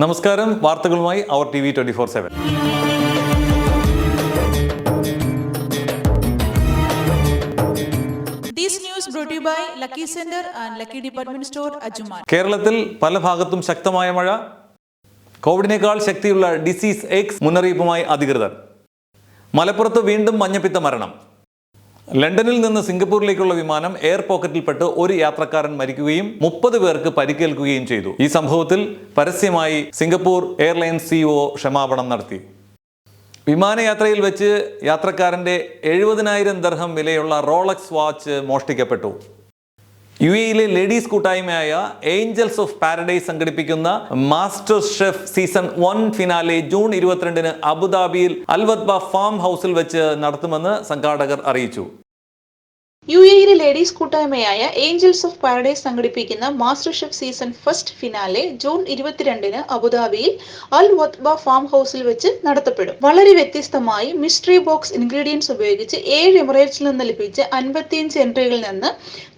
നമസ്കാരം. വാർത്തകളുമായി അവർ T V twenty four seven. കേരളത്തിൽ പല ഭാഗത്തും ശക്തമായ മഴ. കോവിഡിനേക്കാൾ ശക്തിയുള്ള ഡിസീസ് എക്സ് മുന്നറിയിപ്പുമായി അധികൃതർ. മലപ്പുറത്ത് വീണ്ടും മഞ്ഞപ്പിത്ത മരണം. ലണ്ടനിൽ നിന്ന് സിംഗപ്പൂരിലേക്കുള്ള വിമാനം എയർ പോക്കറ്റിൽപ്പെട്ട് ഒരു യാത്രക്കാരൻ മരിക്കുകയും മുപ്പത് പേർക്ക് പരിക്കേൽക്കുകയും ചെയ്തു. ഈ സംഭവത്തിൽ പരസ്യമായി സിംഗപ്പൂർ എയർലൈൻസ് സിഇഒ ക്ഷമാപണം നടത്തി. വിമാനയാത്രയിൽ വെച്ച് യാത്രക്കാരന്റെ എഴുപതിനായിരം ദർഹം വിലയുള്ള റോളക്സ് വാച്ച് മോഷ്ടിക്കപ്പെട്ടു. യു എയിലെ ലേഡീസ് കൂട്ടായ്മയായ ഏഞ്ചൽസ് ഓഫ് പാരഡൈസ് സംഘടിപ്പിക്കുന്ന master chef season one finale June ഇരുപത്തിരണ്ടിന് അബുദാബിയിൽ അൽവത്ബ ഫാം ഹൗസിൽ വെച്ച് നടത്തുമെന്ന് സംഘാടകർ അറിയിച്ചു. യു എയിലെ ലേഡീസ് കൂട്ടായ്മയായ ഏഞ്ചൽസ് ഓഫ് പാരഡൈസ് സംഘടിപ്പിക്കുന്ന master chef season first finale June ഇരുപത്തിരണ്ടിന് അബുദാബിയിൽ അൽ വത്ബ ഫാം ഹൗസിൽ വെച്ച് നടത്തപ്പെടും. വളരെ വ്യത്യസ്തമായി മിസ്റ്ററി ബോക്സ് ഇൻഗ്രീഡിയൻസ് ഉപയോഗിച്ച് ഏഴ് എമിറേറ്റ്സിൽ നിന്ന് ലഭിച്ച അൻപത്തിയഞ്ച് എൻട്രികളിൽ നിന്ന്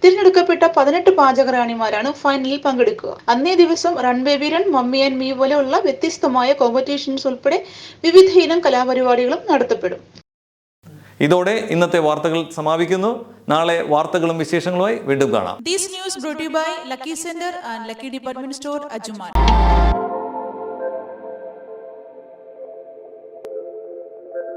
തിരഞ്ഞെടുക്കപ്പെട്ട പതിനെട്ട് പാചകറാണിമാരാണ് ഫൈനലിൽ പങ്കെടുക്കുക. അന്നേ ദിവസം run baby run mummy and me പോലെയുള്ള വ്യത്യസ്തമായ കോമ്പറ്റീഷൻസ് ഉൾപ്പെടെ വിവിധ ഇനം കലാപരിപാടികളും നടത്തപ്പെടും. ഇതോടെ ഇന്നത്തെ വാർത്തകൾ സമാപിക്കുന്നു നാളെ വാർത്തകളും വിശേഷങ്ങളുമായി വീണ്ടും കാണാം to you by Lucky Center and Lucky Department Store, Ajuman.